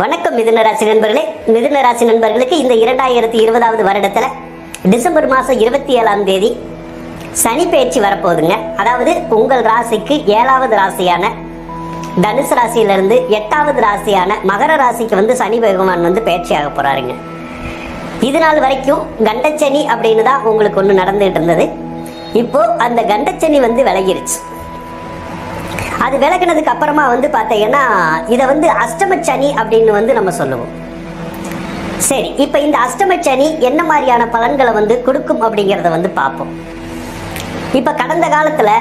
வணக்கம் மிதுன ராசி நண்பர்களே. மிதுன ராசி நண்பர்களுக்கு இந்த இரண்டாயிரத்தி இருபதாவது வருடத்துல டிசம்பர் மாசம் இருபத்தி ஏழாம் தேதி சனி பயிற்சி வரப்போகுதுங்க. அதாவது உங்கள் ராசிக்கு ஏழாவது ராசியான தனுசு ராசியிலிருந்து எட்டாவது ராசியான மகர ராசிக்கு வந்து சனி பகவான் வந்து பயிற்சியாக போறாருங்க. இது நாள் வரைக்கும் கண்டச்சனி அப்படின்னு தான் உங்களுக்கு ஒன்று நடந்துகிட்டு இருந்தது. இப்போ அந்த கண்டச்சனி வந்து விலகிருச்சு. அது விலகினதுக்கு அப்புறமா வந்து பார்த்தீங்கன்னா இதை வந்து அஷ்டமச்சனி அப்படின்னு வந்து நம்ம சொல்லுவோம். சரி இப்போ இந்த அஷ்டமச்சனி என்ன மாதிரியான பலன்களை வந்து கொடுக்கும் அப்படிங்கிறத வந்து பார்ப்போம். இப்போ கடந்த காலத்தில்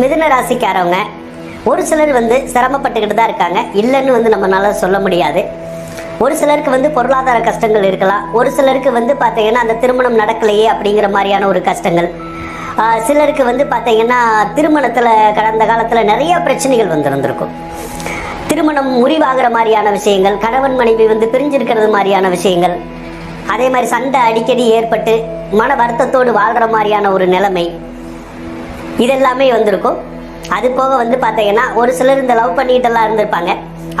மிதுன ராசிக்காரவங்க ஒரு சிலர் வந்து சிரமப்பட்டுக்கிட்டு தான் இருக்காங்க. இல்லைன்னு வந்து நம்மளால சொல்ல முடியாது. ஒரு சிலருக்கு வந்து பொருளாதார கஷ்டங்கள் இருக்கலாம். ஒரு சிலருக்கு வந்து பார்த்தீங்கன்னா அந்த திருமணம் நடக்கலையே அப்படிங்கிற மாதிரியான ஒரு கஷ்டங்கள். சிலருக்கு வந்து பார்த்தீங்கன்னா திருமணத்தில் கடந்த காலத்தில் நிறைய பிரச்சனைகள் வந்திருந்திருக்கும். திருமணம் முறிவாகிற மாதிரியான விஷயங்கள் கணவன் மனைவி வந்து பிரிஞ்சிருக்கிறது மாதிரியான விஷயங்கள் அதே மாதிரி சண்டை அடிக்கடி ஏற்பட்டு மன வருத்தத்தோடு வாழ்கிற மாதிரியான ஒரு நிலைமை இதெல்லாமே வந்திருக்கும். அது போக வந்து பார்த்தீங்கன்னா ஒரு சிலர் இந்த லவ் பண்ணிட்டு எல்லாம் இருந்திருப்பாங்க.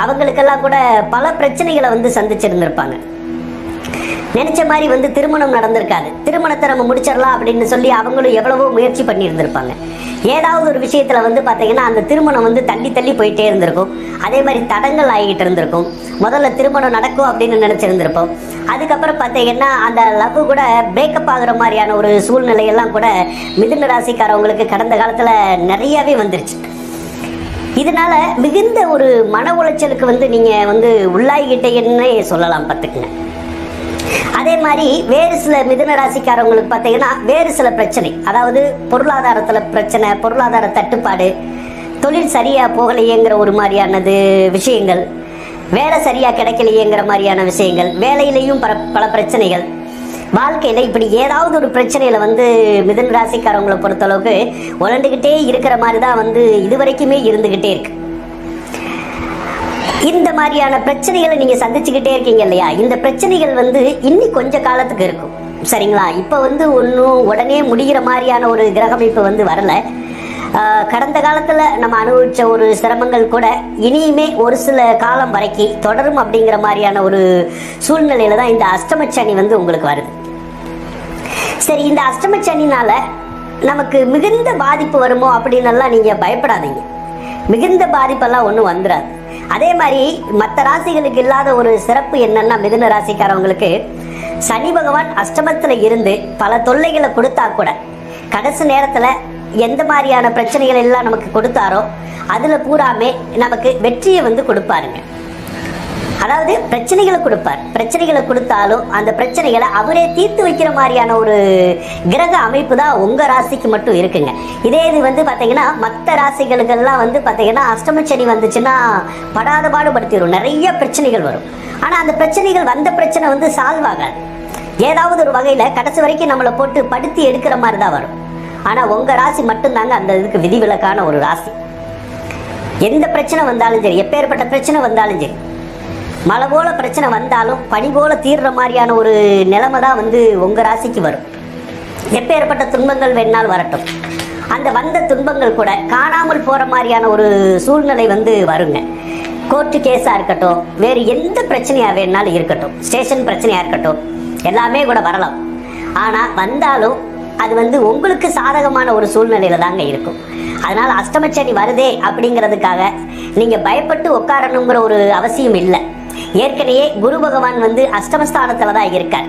அவங்களுக்கெல்லாம் கூட பல பிரச்சனைகளை வந்து சந்திச்சிருந்திருப்பாங்க. நினைச்ச மாதிரி வந்து திருமணம் நடந்திருக்காது. திருமணத்தை நம்ம முடிச்சிடலாம் அப்படின்னு சொல்லி அவங்களும் எவ்வளவோ முயற்சி பண்ணியிருந்திருப்பாங்க. ஏதாவது ஒரு விஷயத்துல வந்து பார்த்தீங்கன்னா அந்த திருமணம் வந்து தள்ளி தள்ளி போயிட்டே இருந்திருக்கும். அதே மாதிரி தடங்கள் ஆகிட்டு இருந்திருக்கும். முதல்ல திருமணம் நடக்கும் அப்படின்னு நினைச்சிருந்திருப்போம். அதுக்கப்புறம் பார்த்தீங்கன்னா அந்த லவ் கூட பிரேக்கப் ஆகுற மாதிரியான ஒரு சூழ்நிலையெல்லாம் கூட மிதுன ராசிக்காரவங்களுக்கு கடந்த காலத்துல நிறையவே வந்துருச்சு. இதனால மிகுந்த ஒரு மன உளைச்சலுக்கு வந்து நீங்க வந்து உள்ளாகிட்டேன்னே சொல்லலாம் பார்த்துக்குங்க அதே மாதிரி வேறு சில மிதுன ராசிக்காரவங்களுக்கு பார்த்தீங்கன்னா வேறு சில பிரச்சனை. அதாவது பொருளாதாரத்தில் பிரச்சனை பொருளாதார தட்டுப்பாடு தொழில் சரியா போகலையேங்கிற ஒரு மாதிரியானது விஷயங்கள் வேலை சரியா கிடைக்கலையேங்கிற மாதிரியான விஷயங்கள் வேலையிலையும் பல பல பிரச்சனைகள். வாழ்க்கையில இப்படி ஏதாவது ஒரு பிரச்சனையில் வந்து மிதன் ராசிக்காரவங்களை பொறுத்தளவுக்கு உழண்டுக்கிட்டே இருக்கிற மாதிரி தான் வந்து இதுவரைக்குமே இருந்துகிட்டே இருக்கு. இந்த மாதிரியான பிரச்சனைகளை நீங்க சந்திச்சுக்கிட்டே இருக்கீங்க இல்லையா? இந்த பிரச்சனைகள் வந்து இன்னி கொஞ்ச காலத்துக்கு இருக்கும். சரிங்களா? இப்போ வந்து ஒன்றும் உடனே முடிகிற மாதிரியான ஒரு கிரகமைப்பு வந்து வரல. கடந்த காலத்துல நம்ம அனுபவிச்ச ஒரு சிரமங்கள் கூட இனியுமே ஒரு சில காலம் வரைக்கும் தொடரும் அப்படிங்கிற மாதிரியான ஒரு சூழ்நிலையில தான் இந்த அஷ்டமச்சனி வந்து உங்களுக்கு வருது. சரி இந்த அஷ்டமச்சனினால நமக்கு மிகுந்த பாதிப்பு வருமோ அப்படின்னு எல்லாம் நீங்க பயப்படாதீங்க. மிகுந்த பாதிப்பெல்லாம் ஒன்றும் வந்துடாது அதே மாதிரி மற்ற ராசிகளுக்கு இல்லாத ஒரு சிறப்பு என்னன்னா மிதுன ராசிக்காரவங்களுக்கு சனி பகவான் அஷ்டமத்துல இருந்து பல தொல்லைகளை கொடுத்தா கூட கடைசி நேரத்துல எந்த மாதிரியான பிரச்சனைகள் எல்லாம் நமக்கு கொடுத்தாரோ அதுல பூராமே நமக்கு வெற்றியை வந்து கொடுப்பாருங்க. அதாவது பிரச்சனைகளை கொடுப்பார். பிரச்சனைகளை கொடுத்தாலும் அந்த பிரச்சனைகளை அவரே தீர்த்து வைக்கிற மாதிரியான ஒரு கிரக அமைப்பு தான் உங்க ராசிக்கு மட்டும் இருக்குங்க. இதே இது வந்து பாத்தீங்கன்னா மற்ற ராசிகளுக்கெல்லாம் வந்து பாத்தீங்கன்னா சனி வந்துச்சுன்னா படாத பாடுபடுத்திடும் நிறைய பிரச்சனைகள் வரும். ஆனா அந்த பிரச்சனைகள் வந்த பிரச்சனை வந்து சால்வ் ஆகாது. ஏதாவது ஒரு வகையில கடைசி வரைக்கும் நம்மளை போட்டு படுத்தி எடுக்கிற மாதிரி தான் வரும். ஆனா உங்க ராசி மட்டும்தாங்க அந்த இதுக்கு விதிவிலக்கான ஒரு ராசி. எந்த பிரச்சனை வந்தாலும் சரி எப்பேற்பட்ட பிரச்சனை வந்தாலும் சரி மழை போல பிரச்சனை வந்தாலும் பனி போல தீர்ற மாதிரியான ஒரு நிலைமை தான் வந்து உங்க ராசிக்கு வரும். எப்பேற்பட்ட துன்பங்கள் வேணாலும் வரட்டும். அந்த வந்த துன்பங்கள் கூட காணாமல் போற மாதிரியான ஒரு சூழ்நிலை வந்து வருங்க. கோர்ட்டு கேஸா இருக்கட்டும் வேறு எந்த பிரச்சனையாக வேணாலும் இருக்கட்டும். ஸ்டேஷன் பிரச்சனையாக இருக்கட்டும் எல்லாமே கூட வரலாம். ஆனால் வந்தாலும் அது வந்து உங்களுக்கு சாதகமான ஒரு சூழ்நிலையில தாங்க இருக்கும். அதனால் அஷ்டமச்சனி வருதே அப்படிங்கிறதுக்காக நீங்கள் பயப்பட்டு உட்காரணுங்கிற ஒரு அவசியம் இல்லை. ஏற்கனவே குரு பகவான் வந்து அஷ்டமஸ்தானத்துல தான் இருக்கார்.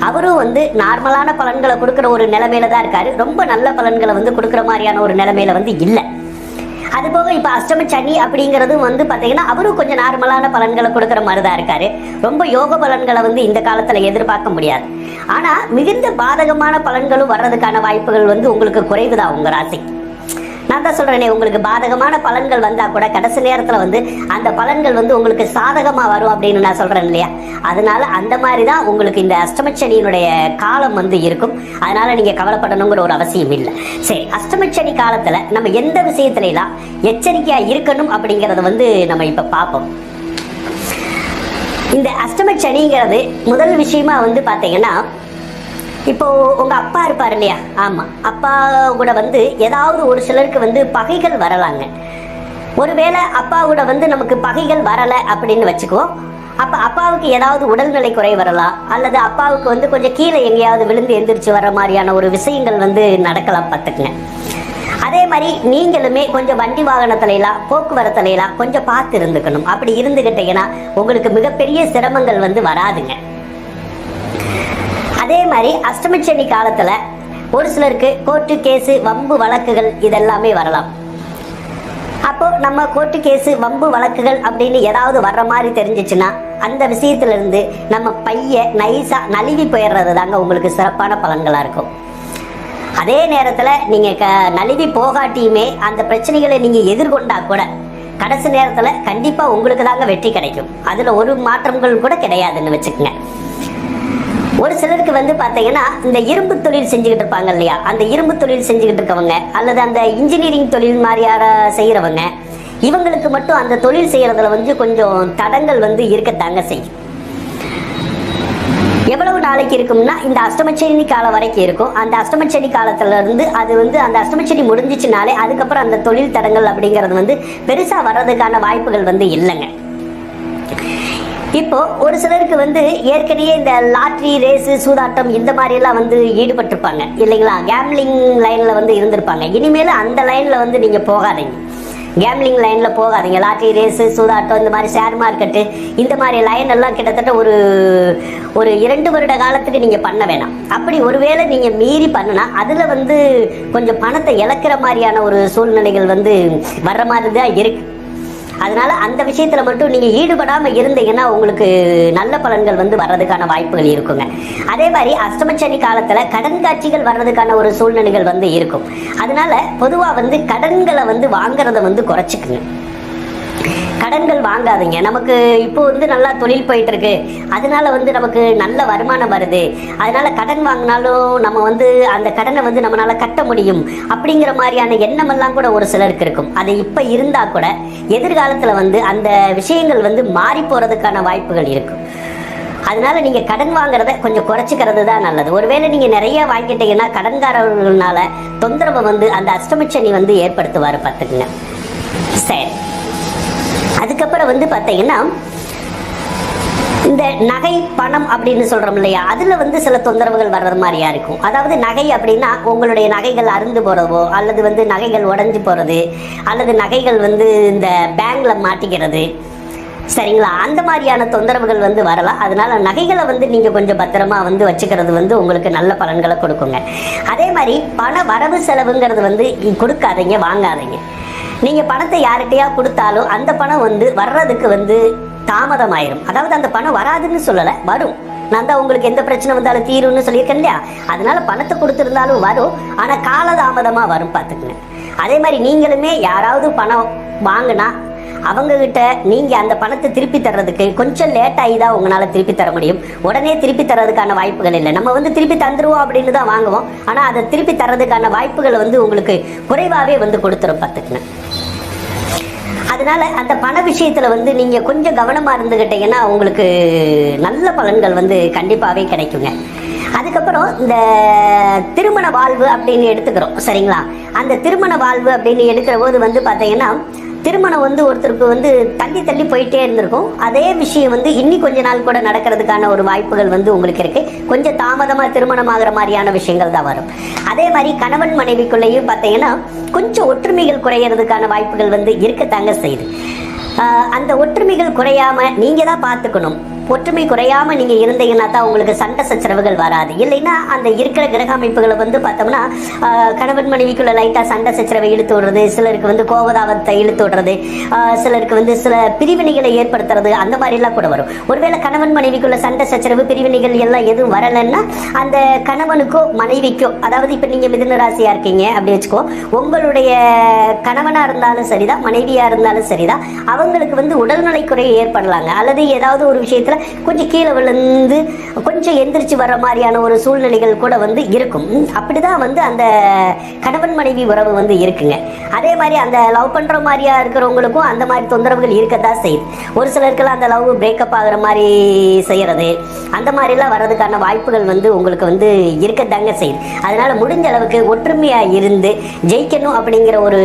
அவரும் வந்து நார்மலான பலன்களை கொடுக்குற ஒரு நிலைமையில தான் இருக்காரு. ரொம்ப நல்ல பலன்களை வந்து கொடுக்குற மாதிரியான ஒரு நிலைமையில வந்து இல்லை. அது போக இப்ப அஷ்டம சனி அப்படிங்கிறதும் வந்து பாத்தீங்கன்னா அவரும் கொஞ்சம் நார்மலான பலன்களை கொடுக்குற மாதிரி தான் இருக்காரு. ரொம்ப யோக பலன்களை வந்து இந்த காலத்துல எதிர்பார்க்க முடியாது. ஆனா மிகுந்த பாதகமான பலன்களும் வர்றதுக்கான வாய்ப்புகள் வந்து உங்களுக்கு குறைவுதான் உங்க ராசிக்கு. நான் தான் சொல்றேனே உங்களுக்கு பாதகமான பலன்கள் வந்தா கூட கடைசி நேரத்துல வந்து அந்த பலன்கள் வந்து உங்களுக்கு சாதகமா வரும் அப்படின்னு நான் சொல்றேன் இல்லையா? அதனால அந்த மாதிரி தான் உங்களுக்கு இந்த அஷ்டமச்சனியினுடைய காலம் வந்து இருக்கும். அதனால நீங்க கவலைப்படணுங்கிற ஒரு அவசியம் இல்லை. சரி அஷ்டமச்சனி காலத்துல நம்ம எந்த விஷயத்துல எச்சரிக்கையா இருக்கணும் அப்படிங்கறத வந்து நம்ம இப்ப பார்ப்போம். இந்த அஷ்டமச்சனிங்கிறது முதல் விஷயமா வந்து பாத்தீங்கன்னா இப்போ உங்க அப்பா இருப்பார் இல்லையா? ஆமா. அப்பா கூட வந்து ஏதாவது ஒரு சிலருக்கு வந்து பகைகள் வரலாங்க. ஒருவேளை அப்பா கூட வந்து நமக்கு பகைகள் வரல அப்படின்னு வச்சுக்குவோம். அப்ப அப்பாவுக்கு ஏதாவது உடல்நிலை குறை வரலாம் அல்லது அப்பாவுக்கு வந்து கொஞ்சம் கீழே எங்கேயாவது விழுந்து எந்திரிச்சு வர மாதிரியான ஒரு விஷயங்கள் வந்து நடக்கலாம் பார்த்துக்குங்க. அதே மாதிரி நீங்களுமே கொஞ்சம் வண்டி வாகனத்திலையெல்லாம் போக்குவரத்துலையெல்லாம் கொஞ்சம் பார்த்து இருந்துக்கணும். அப்படி இருந்துகிட்டீங்கன்னா உங்களுக்கு மிகப்பெரிய சிரமங்கள் வந்து வராதுங்க. அதே மாதிரி அஷ்டமச்சனி காலத்துல ஒரு சிலருக்கு கோர்ட்டு கேஸு வம்பு வழக்குகள் இதெல்லாமே வரலாம். அப்போ நம்ம கோர்ட்டு கேஸு வம்பு வழக்குகள் அப்படின்னு ஏதாவது வர்ற மாதிரி தெரிஞ்சிச்சுன்னா அந்த விஷயத்துல இருந்து நம்ம பைய நைஸா நழுவி போயிடுறது தாங்க உங்களுக்கு சிறப்பான பலன்களா இருக்கும். அதே நேரத்துல நீங்க க நழுவி போகாட்டியுமே அந்த பிரச்சனைகளை நீங்க எதிர்கொண்டா கூட கடைசி நேரத்துல கண்டிப்பா உங்களுக்கு தாங்க வெற்றி கிடைக்கும். அதுல ஒரு மாற்றங்கள் கூட கிடையாதுன்னு வச்சுக்கோங்க. ஒரு சிலருக்கு வந்து பார்த்தீங்கன்னா இந்த இரும்பு தொழில் செஞ்சுக்கிட்டு இருப்பாங்க இல்லையா? அந்த இரும்பு தொழில் செஞ்சுக்கிட்டு இருக்கவங்க அல்லது அந்த இன்ஜினியரிங் தொழில் மாதிரியார செய்கிறவங்க இவங்களுக்கு மட்டும் அந்த தொழில் செய்யறதுல வந்து கொஞ்சம் தடங்கள் வந்து இருக்கத்தாங்க செய்யும். எவ்வளவு நாளைக்கு இருக்கும்னா இந்த அஷ்டமச்சனி காலம் வரைக்கும் இருக்கும். அந்த அஷ்டமச்சனி காலத்துல இருந்து அது வந்து அந்த அஷ்டமச்சனி முடிஞ்சிச்சுனாலே அதுக்கப்புறம் அந்த தொழில் தடங்கள் அப்படிங்கிறது வந்து பெருசா வர்றதுக்கான வாய்ப்புகள் வந்து இல்லைங்க. இப்போ ஒரு சிலருக்கு வந்து ஏற்கனவே இந்த லாட்ரி ரேஸு சூதாட்டம் இந்த மாதிரி எல்லாம் வந்து ஈடுபட்டிருப்பாங்க. இல்லைங்களா? கேம்லிங் லைன்ல வந்து இருந்திருப்பாங்க. இனிமேல் அந்த லைன்ல வந்து நீங்க போகாதீங்க. கேம்லிங் லைன்ல போகாதீங்க. லாட்ரி ரேஸு சூதாட்டம் இந்த மாதிரி ஷேர் மார்க்கெட்டு இந்த மாதிரி லைன் எல்லாம் கிட்டத்தட்ட ஒரு ஒரு இரண்டு வருட காலத்துக்கு நீங்க பண்ண வேணாம். அப்படி ஒருவேளை நீங்க மீறி பண்ணுனா அதுல வந்து கொஞ்சம் பணத்தை இழக்கிற மாதிரியான ஒரு சூழ்நிலைகள் வந்து வர்ற மாதிரி தான் இருக்கு. அதனால அந்த விஷயத்துல மட்டும் நீங்க ஈடுபடாம இருந்தீங்கன்னா உங்களுக்கு நல்ல பலன்கள் வந்து வர்றதுக்கான வாய்ப்புகள் இருக்குங்க. அதே மாதிரி அஷ்டமச்சனி காலத்துல கடன் காட்சிகள் வர்றதுக்கான ஒரு சூழ்நிலைகள் வந்து இருக்கும். அதனால பொதுவா வந்து கடன்களை வந்து வாங்குறத வந்து குறைச்சிக்குங்க. கடன்கள் வாங்காதீங்க. நமக்கு இப்போ வந்து நல்லா தொழில் போயிட்டு இருக்கு அதனால வந்து நமக்கு நல்ல வருமானம் வருது. அதனால கடன் வாங்கினாலும் நம்ம வந்து அந்த கடனை வந்து நம்மளால கட்ட முடியும். அப்படிங்கிற மாதிரியான எண்ணம் எல்லாம் கூட ஒரு சிலருக்கு இருக்கும். அது இப்ப இருந்தா கூட எதிர்காலத்துல வந்து அந்த விஷயங்கள் வந்து மாறி போறதுக்கான வாய்ப்புகள் இருக்கும் அதனால நீங்க கடன் வாங்குறத கொஞ்சம் குறைச்சிக்கிறது தான் நல்லது. ஒருவேளை நீங்க நிறைய வாங்கிட்டீங்கன்னா கடன்காரர்கள்னால தொந்தரவை வந்து அந்த அஷ்டமிச்சனி வந்து ஏற்படுத்துவாரு பார்த்துக்குங்க. சரி. அதுக்கப்புறம் வந்து பார்த்தீங்கன்னா இந்த நகை பணம் அப்படின்னு சொல்கிறோம் இல்லையா? அதில் வந்து சில தொந்தரவுகள் வர்றது மாதிரியா இருக்கும். அதாவது நகை அப்படின்னா உங்களுடைய நகைகள் அருந்து போகிறதோ அல்லது வந்து நகைகள் உடஞ்சி போகிறது அல்லது நகைகள் வந்து இந்த பேங்கில் மாட்டிக்கிறது. சரிங்களா? அந்த மாதிரியான தொந்தரவுகள் வந்து வரலாம். அதனால நகைகளை வந்து நீங்க கொஞ்சம் பத்திரமா வந்து வச்சுக்கிறது வந்து உங்களுக்கு நல்ல பலன்களை கொடுக்குங்க. அதே மாதிரி பண வரவு செலவுங்கிறது வந்து கொடுக்காதீங்க வாங்காதீங்க. நீங்க பணத்தை யார்கிட்டயா கொடுத்தாலும் அந்த பணம் வந்து வர்றதுக்கு வந்து தாமதம் ஆயிரும் அதாவது அந்த பணம் வராதுன்னு சொல்லல வரும். நான் தான் உங்களுக்கு எந்த பிரச்சனை வந்தாலும் தீரும்னு சொல்லியிருக்கேன் இல்லையா? அதனால பணத்தை கொடுத்துருந்தாலும் வரும் ஆனால் காலதாமதமாக வரும் பார்த்துக்குங்க. அதே மாதிரி நீங்களுமே யாராவது பணம் வாங்கினா அவங்க கிட்ட நீங்க அந்த பணத்தை திருப்பி தர்றதுக்கு கொஞ்சம் லேட் ஆகி தான் உங்களால திருப்பி தர முடியும். உடனே திருப்பி தர்றதுக்கான வாய்ப்புகள் இல்லை. நம்ம வந்து திருப்பி தந்துருவோம் அப்படின்னு தான் வாங்குவோம். ஆனா அதை திருப்பி தர்றதுக்கான வாய்ப்புகளை வந்து உங்களுக்கு குறைவாவே வந்து கொடுத்துரும் பார்த்துக்கணும் அதனால அந்த பண விஷயத்துல வந்து நீங்க கொஞ்சம் கவனமா இருந்துகிட்டீங்கன்னா உங்களுக்கு நல்ல பலன்கள் வந்து கண்டிப்பாவே கிடைக்குங்க. அதுக்கப்புறம் இந்த திருமண வாழ்வு அப்படின்னு எடுத்துக்கிறோம். சரிங்களா? அந்த திருமண வாழ்வு அப்படின்னு எடுக்கிற போது வந்து பார்த்தீங்கன்னா திருமணம் வந்து ஒருத்தருக்கு வந்து தள்ளி தள்ளி போயிட்டே இருந்திருக்கும். அதே விஷயம் வந்து இன்னி கொஞ்ச நாள் கூட நடக்கிறதுக்கான ஒரு வாய்ப்புகள் வந்து உங்களுக்கு இருக்கு. கொஞ்சம் தாமதமா திருமணம் ஆகிற மாதிரியான விஷயங்கள் தான் வரும். அதே மாதிரி கணவன் மனைவிக்குள்ளேயும் பார்த்தீங்கன்னா கொஞ்சம் ஒற்றுமைகள் குறையிறதுக்கான வாய்ப்புகள் வந்து இருக்கத்தாங்க செய்யுது. அந்த ஒற்றுமைகள் குறையாம நீங்க தான் பார்த்துக்கணும். ஒற்றுமை குறையாம நீங்க இருந்தீங்கன்னா தான் உங்களுக்கு சண்டை சச்சரவுகள் வராது. இல்லைன்னா அந்த இருக்கிற கிரக அமைப்புகளை வந்து பார்த்தோம்னா ஆஹ் கணவன் மனைவிக்குள்ள லைட்டா சண்டை சச்சரவை இழுத்து விடுறது சிலருக்கு வந்து கோபதாபத்தை இழுத்து விடுறது ஆஹ் சிலருக்கு வந்து சில பிரிவினைகளை ஏற்படுத்துறது அந்த மாதிரி எல்லாம் கூட வரும். ஒருவேளை கணவன் மனைவிக்குள்ள சண்டை சச்சரவு பிரிவினைகள் எல்லாம் எதுவும் வரலைன்னா அந்த கணவனுக்கோ மனைவிக்கோ அதாவது இப்ப நீங்க மிதுன ராசியா இருக்கீங்க அப்படி வச்சுக்கோ உங்களுடைய கணவனா இருந்தாலும் சரிதான் மனைவியா இருந்தாலும் சரிதான் அவங்களுக்கு வந்து உடல்நலை குறை ஏற்படலாங்க. அல்லது ஏதாவது ஒரு விஷயத்துல கொஞ்சம் கீழே விழுந்து கொஞ்சம் எந்திரிச்சு வர்ற மாதிரியான ஒரு சூழ்நிலைகள் கூட வந்து இருக்கும். அப்படி அப்படிதான் வந்து அந்த கணவன் மனைவி உறவு வந்து இருக்குங்க. அதே மாதிரி அந்த லவ் பண்ணுற மாதிரியா இருக்கிறவங்களுக்கும் அந்த மாதிரி தொந்தரவுகள் இருக்கத்தான் செய்யுது. ஒரு சிலருக்கெல்லாம் அந்த லவ் பிரேக்கப் ஆகுற மாதிரி செய்யறது அந்த மாதிரிலாம் வர்றதுக்கான வாய்ப்புகள் வந்து உங்களுக்கு வந்து இருக்கத்தாங்க செய்யுது. அதனால் முடிஞ்ச அளவுக்கு ஒற்றுமையாக இருந்து ஜெயிக்கணும் அப்படிங்கிற ஒரு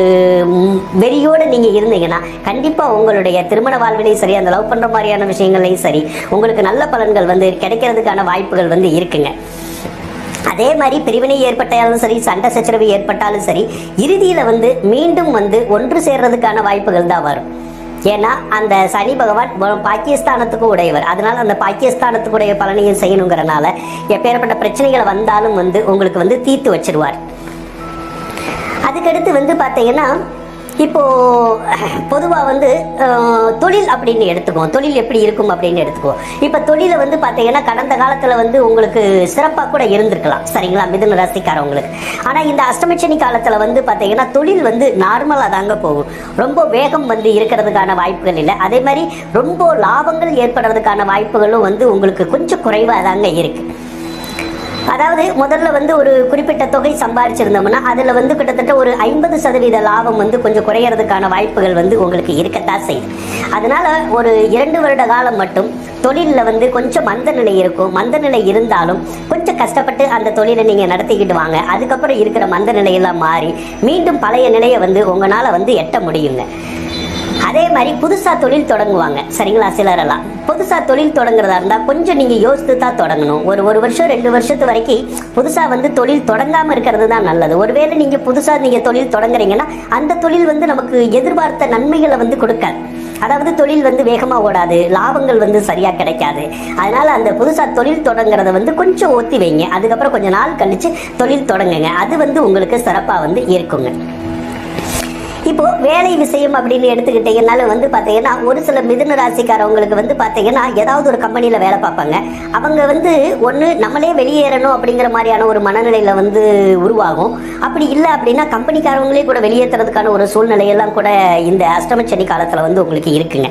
வெறியோடு நீங்கள் இருந்தீங்கன்னா கண்டிப்பாக உங்களுடைய திருமண வாழ்விலையும் சரி அந்த லவ் பண்ணுற மாதிரியான விஷயங்கள்லையும் சரி உங்களுக்கு நல்ல பலன்கள் வந்து கிடைக்கிறதுக்கான வாய்ப்புகள் வந்து இருக்குங்க. அதே மாதிரி பிரிவினை ஏற்பட்டாலும் சரி சண்டை சச்சரவு ஏற்பட்டாலும் சரி இறுதியில வந்து மீண்டும் வந்து ஒன்று சேர்றதுக்கான வாய்ப்புகள் தான் வரும். ஏன்னா அந்த சனி பகவான் பாகிஸ்தானத்துக்கு உடையவர். அதனால அந்த பாகிஸ்தானத்துக்குடைய பலனையும் செய்யணுங்கிறனால எப்பேற்பட்ட பிரச்சனைகள் வந்தாலும் வந்து உங்களுக்கு வந்து தீர்த்து வச்சிருவார். அதுக்கடுத்து வந்து பார்த்தீங்கன்னா இப்போ பொதுவாக வந்து தொழில் அப்படின்னு எடுத்துக்குவோம். தொழில் எப்படி இருக்கும் அப்படின்னு எடுத்துக்குவோம். இப்போ தொழிலை வந்து பார்த்தீங்கன்னா கடந்த காலத்தில் வந்து உங்களுக்கு சிறப்பாக கூட இருந்திருக்கலாம். சரிங்களா? மிதுன ராசிக்காரவங்களுக்கு. ஆனால் இந்த அஷ்டமச்சனி காலத்தில் வந்து பார்த்தீங்கன்னா தொழில் வந்து நார்மலாக தாங்க போகும். ரொம்ப வேகம் வந்து இருக்கிறதுக்கான வாய்ப்புகள் இல்லை. அதே மாதிரி ரொம்ப லாபங்கள் ஏற்படுறதுக்கான வாய்ப்புகளும் வந்து உங்களுக்கு கொஞ்சம் குறைவாக தாங்க இருக்குது அதாவது முதல்ல வந்து ஒரு குறிப்பிட்ட தொகை சம்பாதிச்சிருந்தோம்னா அதில் வந்து கிட்டத்தட்ட ஒரு ஐம்பது சதவீத லாபம் வந்து கொஞ்சம் குறையறதுக்கான வாய்ப்புகள் வந்து உங்களுக்கு இருக்கத்தான் செய்யுது. அதனால ஒரு இரண்டு வருட காலம் மட்டும் தொழிலில் வந்து கொஞ்சம் மந்த நிலை இருக்கும். மந்த நிலை இருந்தாலும் கொஞ்சம் கஷ்டப்பட்டு அந்த தொழிலை நீங்கள் நடத்திக்கிட்டு வாங்க. அதுக்கப்புறம் இருக்கிற மந்த நிலையெல்லாம் மாறி மீண்டும் பழைய நிலையை வந்து உங்களால் வந்து எட்ட முடியுங்க. அதே மாதிரி புதுசா தொழில் தொடங்குவாங்க. சரிங்களா சிலரெல்லாம். புதுசா தொழில் தொடங்குறதா இருந்தா கொஞ்சம் நீங்க யோசித்து தான் தொடங்கணும். ஒரு ஒரு வருஷம் ரெண்டு வருஷத்து வரைக்கும் புதுசா வந்து தொழில் தொடங்காம இருக்கிறது தான் நல்லது. ஒருவேளை நீங்க புதுசா நீங்க தொழில் தொடங்குறீங்கன்னா அந்த தொழில் வந்து நமக்கு எதிர்பார்த்த நன்மைகளை வந்து கொடுக்காது. அதாவது தொழில் வந்து வேகமாக ஓடாது லாபங்கள் வந்து சரியாக கிடைக்காது. அதனால அந்த புதுசாக தொழில் தொடங்குறத வந்து கொஞ்சம் ஒத்தி வைங்க. அதுக்கப்புறம் கொஞ்சம் நாள் கழித்து தொழில் தொடங்குங்க. அது வந்து உங்களுக்கு சிறப்பாக வந்து இருக்குங்க. இப்போ வேலை விஷயம் அப்படின்னு எடுத்துக்கிட்டீங்கனால வந்து பார்த்தீங்கன்னா ஒரு சில மிதுன ராசிக்காரவங்களுக்கு வந்து பார்த்தீங்கன்னா ஏதாவது ஒரு கம்பெனியில் வேலை பார்ப்பாங்க. அவங்க வந்து ஒன்று நம்மளே வெளியேறணும் அப்படிங்கிற மாதிரியான ஒரு மனநிலையில் வந்து உருவாகும். அப்படி இல்லை அப்படின்னா கம்பெனிக்காரவங்களே கூட வெளியேற்றுறதுக்கான ஒரு சூழ்நிலையெல்லாம் கூட இந்த அஷ்டமச்சனி காலத்தில் வந்து உங்களுக்கு இருக்குங்க.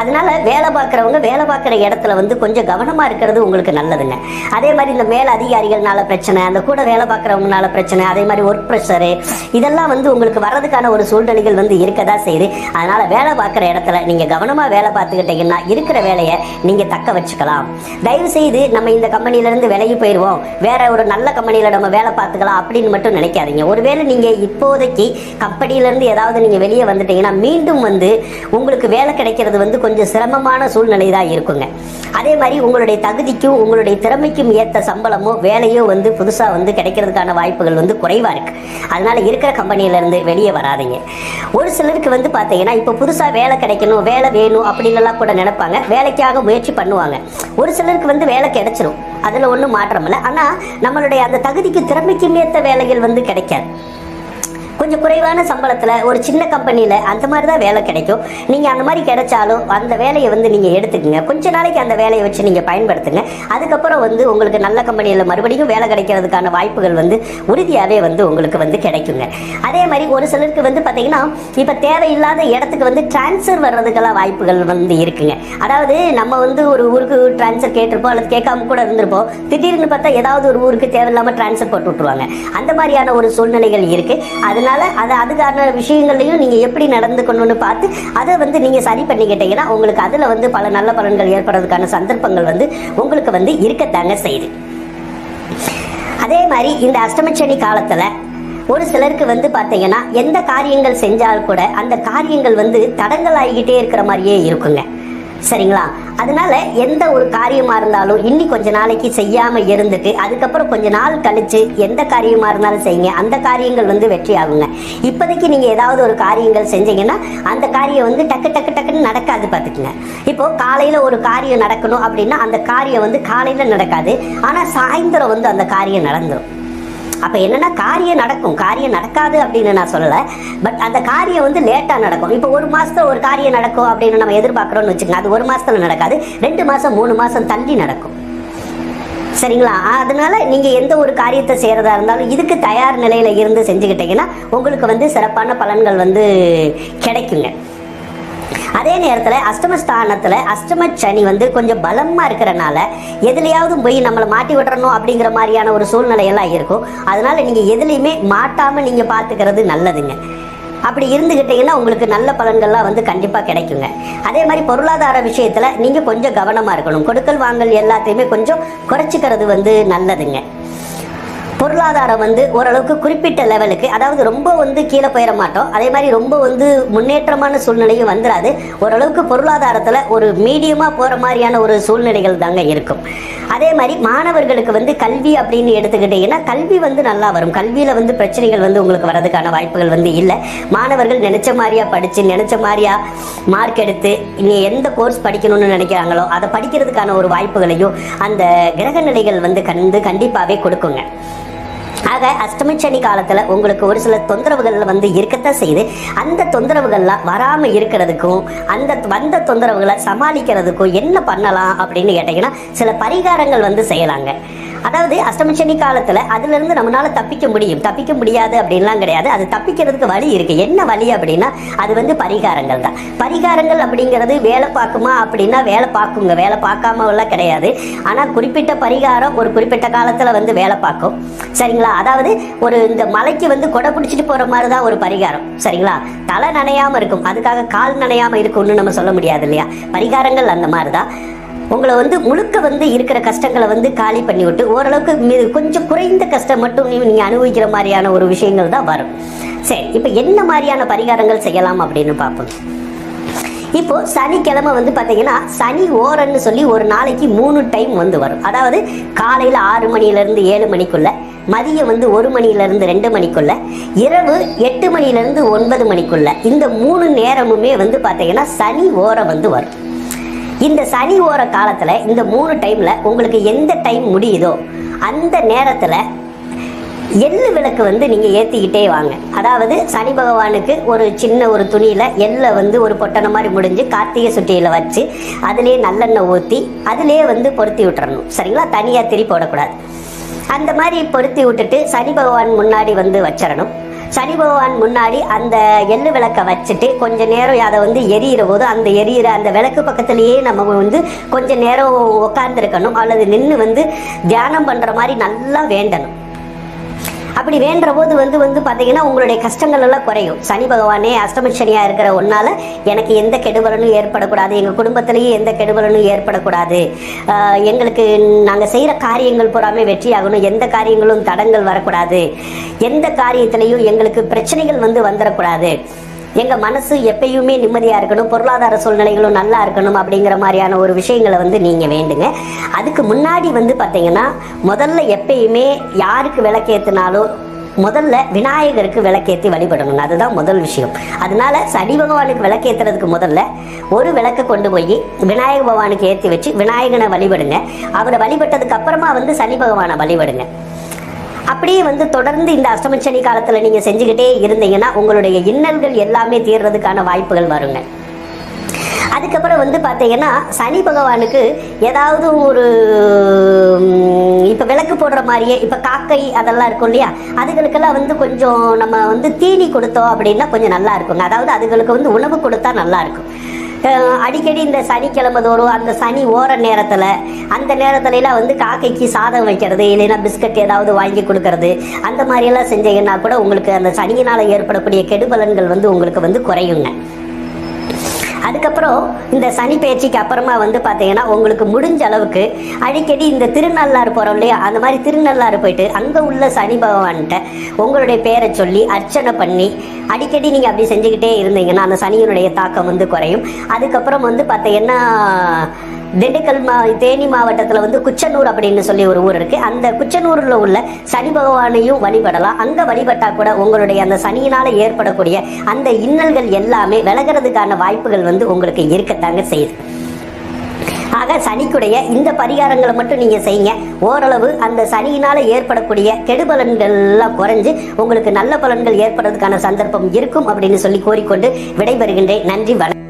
அதனால வேலை பார்க்குறவங்க வேலை பார்க்குற இடத்துல வந்து கொஞ்சம் கவனமாக இருக்கிறது உங்களுக்கு நல்லதுங்க. அதே மாதிரி இந்த மேல் அதிகாரிகள்னால பிரச்சனை அந்த கூட வேலை பார்க்குறவங்கனால பிரச்சனை அதே மாதிரி ஒர்க் ப்ரெஷரு இதெல்லாம் வந்து உங்களுக்கு வர்றதுக்கான ஒரு சூழ்நிலை சூழ்நிலைகள் வந்து இருக்கதா செய்யுது. அதனால வேலை பார்க்குற இடத்துல நீங்க கவனமா வேலை பார்த்துக்கிட்டீங்கன்னா இருக்கிற வேலையை நீங்க தக்க வச்சுக்கலாம். தயவு செய்து நம்ம இந்த கம்பெனில இருந்து விலகி போயிடுவோம். வேற ஒரு நல்ல கம்பெனியில நம்ம வேலை பார்த்துக்கலாம் அப்படின்னு மட்டும் நினைக்காதீங்க. ஒருவேளை நீங்க இப்போதைக்கு கம்பெனில இருந்து ஏதாவது நீங்க வெளியே வந்துட்டீங்கன்னா மீண்டும் வந்து உங்களுக்கு வேலை கிடைக்கிறது வந்து கொஞ்சம் சிரமமான சூழ்நிலை தான் இருக்குங்க. அதே மாதிரி உங்களுடைய தகுதிக்கும் உங்களுடைய திறமைக்கும் ஏற்ற சம்பளமோ வேலையோ வந்து புதுசாக வந்து கிடைக்கிறதுக்கான வாய்ப்புகள் வந்து குறைவாக இருக்கு. அதனால இருக்கிற கம்பெனியிலேருந்து வெளியே வராதீங்க. ஒரு சிலருக்கு வந்து பார்த்தீங்கன்னா இப்போ புதுசாக வேலை கிடைக்கணும் வேலை வேணும் அப்படின்லாம் கூட நினைப்பாங்க. வேலைக்காக முயற்சி பண்ணுவாங்க. ஒரு சிலருக்கு வந்து வேலை கிடைச்சிரும். அதில் ஒன்றும் மாற்றமில்லை ஆனால் நம்மளுடைய அந்த தகுதிக்கு திறமைக்கு மேத்த வேலைகள் வந்து கிடைக்காது. கொஞ்சம் குறைவான சம்பளத்தில் ஒரு சின்ன கம்பெனியில் அந்த மாதிரி தான் வேலை கிடைக்கும். நீங்கள் அந்த மாதிரி கிடைச்சாலும் அந்த வேலையை வந்து நீங்கள் எடுத்துக்கங்க. கொஞ்ச நாளைக்கு அந்த வேலையை வச்சு நீங்கள் பயன்படுத்துங்க. அதுக்கப்புறம் வந்து உங்களுக்கு நல்ல கம்பெனியில் மறுபடியும் வேலை கிடைக்கிறதுக்கான வாய்ப்புகள் வந்து உறுதியாகவே வந்து உங்களுக்கு வந்து கிடைக்குங்க. அதே மாதிரி ஒரு சிலருக்கு வந்து பார்த்தீங்கன்னா இப்போ தேவையில்லாத இடத்துக்கு வந்து டிரான்ஸ்ஃபர் வர்றதுக்கெல்லாம் வாய்ப்புகள் வந்து இருக்குங்க. அதாவது நம்ம வந்து ஒரு ஊருக்கு டிரான்ஸ்ஃபர் கேட்டிருப்போம் அல்லது கேட்காம கூட இருந்திருப்போம். திடீர்னு பார்த்தா ஏதாவது ஒரு ஊருக்கு தேவையில்லாமல் டிரான்ஸ்ஃபர் போட்டு விட்டுருவாங்க. அந்த மாதிரியான ஒரு சூழ்நிலைகள் இருக்குது அதனால அது அதுக்கான விஷயங்களையும் நீங்க எப்படி நடந்துக்கணும்னு பார்த்து அதை வந்து நீங்க சரி பண்ணிக்கிட்டீங்கன்னா உங்களுக்கு அதுல வந்து பல நல்ல பலன்கள் ஏற்படுறதுக்கான சந்தர்ப்பங்கள் வந்து உங்களுக்கு வந்து இருக்கத்தாங்க செய்யுது. அதே மாதிரி இந்த அஷ்டமச்சனி காலத்துல ஒரு சிலருக்கு வந்து பார்த்தீங்கன்னா எந்த காரியங்கள் செஞ்சால் கூட அந்த காரியங்கள் வந்து தடங்கள் ஆகிக்கிட்டே இருக்கிற மாதிரியே இருக்குங்க. சரிங்களா? அதனால எந்த ஒரு காரியமா இருந்தாலும் இன்னி கொஞ்ச நாளைக்கு செய்யாம இருந்துட்டு அதுக்கப்புறம் கொஞ்ச நாள் கழிச்சு எந்த காரியமா இருந்தாலும் செய்யுங்க. அந்த காரியங்கள் வந்து வெற்றி ஆகுங்க. இப்போதைக்கு நீங்க ஏதாவது ஒரு காரியங்கள் செஞ்சீங்கன்னா அந்த காரியம் வந்து டக்கு டக்கு டக்குன்னு நடக்காது பார்த்துக்குங்க. இப்போ காலையில ஒரு காரியம் நடக்கணும் அப்படின்னா அந்த காரியம் வந்து காலையில நடக்காது. ஆனா சாயந்தரம் வந்து அந்த காரியம் நடந்துடும் அப்ப என்னன்னா காரியம் நடக்கும். காரியம் நடக்காது அப்படின்னு நான் சொல்லல. பட் அந்த காரியம் வந்து லேட்டா நடக்கும். இப்போ ஒரு மாசத்துல ஒரு காரியம் நடக்கும் அப்படின்னு நம்ம எதிர்பார்க்கறோம்னு வச்சுக்கோங்க. அது ஒரு மாசத்துல நடக்காது. ரெண்டு மாசம் மூணு மாசம் தள்ளி நடக்கும். சரிங்களா? அதனால நீங்க எந்த ஒரு காரியத்தை செய்யறதா இருந்தாலும் இதுக்கு தயார் நிலையில இருந்து செஞ்சுக்கிட்டீங்கன்னா உங்களுக்கு வந்து சிறப்பான பலன்கள் வந்து கிடைக்குங்க. அதே நேரத்தில் அஷ்டமஸ்தானத்தில் அஷ்டம சனி வந்து கொஞ்சம் பலமாக இருக்கிறனால எதுலையாவது போய் நம்மளை மாட்டி விட்டுறணும் அப்படிங்கிற மாதிரியான ஒரு சூழ்நிலையெல்லாம் இருக்கும். அதனால நீங்கள் எதுலேயுமே மாட்டாமல் நீங்கள் பார்த்துக்கிறது நல்லதுங்க. அப்படி இருந்துக்கிட்டீங்கன்னா உங்களுக்கு நல்ல பலன்கள்லாம் வந்து கண்டிப்பாக கிடைக்குங்க. அதே மாதிரி பொருளாதார விஷயத்தில் நீங்கள் கொஞ்சம் கவனமாக இருக்கணும். கொடுக்கல் வாங்கல் எல்லாத்தையுமே கொஞ்சம் குறைச்சிக்கிறது வந்து நல்லதுங்க. பொருளாதாரம் வந்து ஓரளவுக்கு குறிப்பிட்ட லெவலுக்கு அதாவது ரொம்ப வந்து கீழே போயிட மாட்டோம். அதே மாதிரி ரொம்ப வந்து முன்னேற்றமான சூழ்நிலையும் வந்துடாது ஓரளவுக்கு பொருளாதாரத்தில் ஒரு மீடியமாக போகிற மாதிரியான ஒரு சூழ்நிலைகள் தாங்க இருக்கும். அதே மாதிரி மாணவர்களுக்கு வந்து கல்வி அப்படின்னு எடுத்துக்கிட்டிங்கன்னா கல்வி வந்து நல்லா வரும். கல்வியில் வந்து பிரச்சனைகள் வந்து உங்களுக்கு வரதுக்கான வாய்ப்புகள் வந்து இல்லை. மாணவர்கள் நினச்ச மாதிரியா படித்து நினச்ச மாதிரியா மார்க் எடுத்து நீ எந்த கோர்ஸ் படிக்கணும்னு நினைக்கிறாங்களோ அதை படிக்கிறதுக்கான ஒரு வாய்ப்புகளையும் அந்த கிரக நிலைகள் வந்து கண்டு கண்டிப்பாகவே கொடுக்குங்க. ஆக அஷ்டமி சனி காலத்துல உங்களுக்கு ஒரு சில தொந்தரவுகள் வந்து இருக்கத்தான் செய்யுது. அந்த தொந்தரவுகள்லாம் வராம இருக்கிறதுக்கும் அந்த வந்த தொந்தரவுகளை சமாளிக்கிறதுக்கும் என்ன பண்ணலாம் அப்படின்னு கேட்டீங்கன்னா சில பரிகாரங்கள் வந்து செய்யலாங்க. அதாவது அஷ்டமசனி காலத்துல அதுல இருந்து நம்மளால தப்பிக்க முடியும். தப்பிக்க முடியாது அப்படின்லாம் கிடையாது. அது தப்பிக்கிறதுக்கு வழி இருக்கு. என்ன வழி அப்படின்னா அது வந்து பரிகாரங்கள் தான். பரிகாரங்கள் அப்படிங்கிறது வேலை பார்க்குமா அப்படின்னா வேலை பார்க்குங்க. வேலை பார்க்காம எல்லாம் கிடையாது. ஆனா குறிப்பிட்ட பரிகாரம் ஒரு குறிப்பிட்ட காலத்துல வந்து வேலை பார்க்கும். சரிங்களா? அதாவது ஒரு இந்த மலைக்கு வந்து கொடை பிடிச்சிட்டு போற மாதிரி தான் ஒரு பரிகாரம். சரிங்களா? தலை நனையாம இருக்கும். அதுக்காக கால் நனையாம இருக்கும்னு நம்ம சொல்ல முடியாது இல்லையா? பரிகாரங்கள் அந்த மாதிரி தான் உங்களை வந்து முழுக்க வந்து இருக்கிற கஷ்டங்களை வந்து காலி பண்ணி விட்டு ஓரளவுக்கு கொஞ்சம் குறைந்த கஷ்டம் மட்டும் நீ- அனுபவிக்கிற மாதிரியான ஒரு விஷயங்கள் தான் வரும். சரி இப்போ என்ன மாதிரியான பரிகாரங்கள் செய்யலாம் அப்படின்னு பார்ப்போம். இப்போ சனிக்கிழமை வந்து பார்த்தீங்கன்னா சனி ஓரன்னு சொல்லி ஒரு நாளைக்கு மூணு டைம் வந்து வரும். அதாவது காலையில் ஆறு மணிலேருந்து ஏழு மணிக்குள்ள மதியம் வந்து ஒரு மணிலேருந்து ரெண்டு மணிக்குள்ள இரவு எட்டு மணிலேருந்து ஒன்பது மணிக்குள்ள இந்த மூணு நேரமுமே வந்து பார்த்தீங்கன்னா சனி ஓரம் வந்து வரும். இந்த சனி ஓர காலத்தில் இந்த மூணு டைமில் உங்களுக்கு எந்த டைம் முடியுதோ அந்த நேரத்தில் எள்ளு விளக்கு வந்து நீங்கள் ஏற்றிக்கிட்டே வாங்க. அதாவது சனி பகவானுக்கு ஒரு சின்ன ஒரு துணியில் எள்ளை வந்து ஒரு பொட்டனை மாதிரி முடிஞ்சு கார்த்திகை சுட்டியில் வச்சு அதுலேயே நல்லெண்ணெய் ஊற்றி அதுலேயே வந்து பொருத்தி விட்டுறணும். சரிங்களா? தனியாக திரி போடக்கூடாது. அந்த மாதிரி பொருத்தி விட்டுட்டு சனி பகவான் முன்னாடி வந்து வச்சிடணும். சனி பகவான் முன்னாடி அந்த எள்ளு விளக்கை வச்சுட்டு கொஞ்ச நேரம் அதை வந்து எரியிற போது அந்த எரியிற அந்த விளக்கு பக்கத்துலேயே நம்ம வந்து கொஞ்ச நேரம் உட்காந்துருக்கணும் அல்லது நின்று வந்து தியானம் பண்ணுற மாதிரி நல்லா வேண்டணும். அப்படி வேண்ட போது வந்து வந்து பார்த்தீங்கன்னா உங்களுடைய கஷ்டங்கள் எல்லாம் குறையும். சனி பகவானே அஷ்டம சனியாக இருக்கிற ஒன்றால் எனக்கு எந்த கெடுபலனும் ஏற்படக்கூடாது. எங்கள் குடும்பத்திலேயே எந்த கெடுபலனும் ஏற்படக்கூடாது. எங்களுக்கு நாங்கள் செய்கிற காரியங்கள் பூராமே வெற்றியாகணும். எந்த காரியங்களும் தடங்கள் வரக்கூடாது. எந்த காரியத்திலையும் எங்களுக்கு பிரச்சனைகள் வந்து வந்துடக்கூடாது எங்க மனசு எப்பயுமே நிம்மதியா இருக்கணும் பொருளாதார சூழ்நிலைகளும் நல்லா இருக்கணும் அப்படிங்கிற மாதிரியான ஒரு விஷயங்களை வந்து நீங்க வேண்டுங்க. அதுக்கு முன்னாடி வந்து பாத்தீங்கன்னா முதல்ல எப்பயுமே யாருக்கு விளக்கேத்தினாலும் முதல்ல விநாயகருக்கு விளக்கேற்றி வழிபடணும் அதுதான் முதல் விஷயம். அதனால சனி பகவானுக்கு விளக்கேத்துறதுக்கு முதல்ல ஒரு விளக்கை கொண்டு போய் விநாயக பகவானுக்கு ஏற்றி வச்சு விநாயகனை வழிபடுங்க. அவரை வழிபட்டதுக்கு அப்புறமா வந்து சனி பகவானை வழிபடுங்க. அப்படியே வந்து தொடர்ந்து இந்த அஷ்டமச்சனி காலத்தில் நீங்கள் செஞ்சுக்கிட்டே இருந்தீங்கன்னா உங்களுடைய இன்னல்கள் எல்லாமே தீர்றதுக்கான வாய்ப்புகள் வருங்க. அதுக்கப்புறம் வந்து பார்த்தீங்கன்னா சனி பகவானுக்கு ஏதாவது ஒரு இப்போ விளக்கு போடுற மாதிரியே இப்போ காக்கை அதெல்லாம் இருக்கும் இல்லையா? அதுகளுக்கெல்லாம் வந்து கொஞ்சம் நம்ம வந்து தீனி கொடுத்தோம் அப்படின்னா கொஞ்சம் நல்லா இருக்குங்க. அதாவது அதுகளுக்கு வந்து உணவு கொடுத்தா நல்லா இருக்கும். அடிக்கடி இந்த சனிக்கிழமை தோறும் அந்த சனி ஓர நேரத்தில் அந்த நேரத்துலலாம் வந்து காக்கைக்கு சாதம் வைக்கிறது இல்லைன்னா பிஸ்கட் ஏதாவது வாங்கி கொடுக்கறது அந்த மாதிரியெல்லாம் செஞ்சீங்கன்னா கூட உங்களுக்கு அந்த சனியினால் ஏற்படக்கூடிய கெடுபலன்கள் வந்து உங்களுக்கு வந்து குறையுங்க. அதுக்கப்புறம் இந்த சனி பயிற்சிக்கு அப்புறமா வந்து பார்த்தீங்கன்னா உங்களுக்கு முடிஞ்ச அளவுக்கு அடிக்கடி இந்த திருநள்ளாறு போகிறோம் இல்லையா? அந்த மாதிரி திருநள்ளாறு போயிட்டு அங்கே உள்ள சனி பகவான்கிட்ட உங்களுடைய பேரை சொல்லி அர்ச்சனை பண்ணி அடிக்கடி நீங்கள் அப்படி செஞ்சுக்கிட்டே இருந்தீங்கன்னா அந்த சனியினுடைய தாக்கம் வந்து குறையும். அதுக்கப்புறம் வந்து பார்த்தீங்கன்னா திண்டுக்கல் மா தேனி மாவட்டத்தில் வந்து குச்சனூர் அப்படின்னு சொல்லி ஒரு ஊர் இருக்கு. அந்த குச்சனூரில் உள்ள சனி பகவானையும் வழிபடலாம். அங்கே வழிபட்டா கூட உங்களுடைய அந்த சனியினால ஏற்படக்கூடிய அந்த இன்னல்கள் எல்லாமே விலகிறதுக்கான வாய்ப்புகள் வந்து உங்களுக்கு இருக்கத்தாங்க செய்யுது. ஆக சனிக்குடைய இந்த பரிகாரங்களை மட்டும் நீங்க செய்யுங்க. ஓரளவு அந்த சனியினால ஏற்படக்கூடிய கெடுபலன்கள் எல்லாம் குறைஞ்சு உங்களுக்கு நல்ல பலன்கள் ஏற்படுறதுக்கான சந்தர்ப்பம் இருக்கும் அப்படின்னு சொல்லி கோரிக்கொண்டு விடைபெறுகின்றேன். நன்றி வணக்கம்.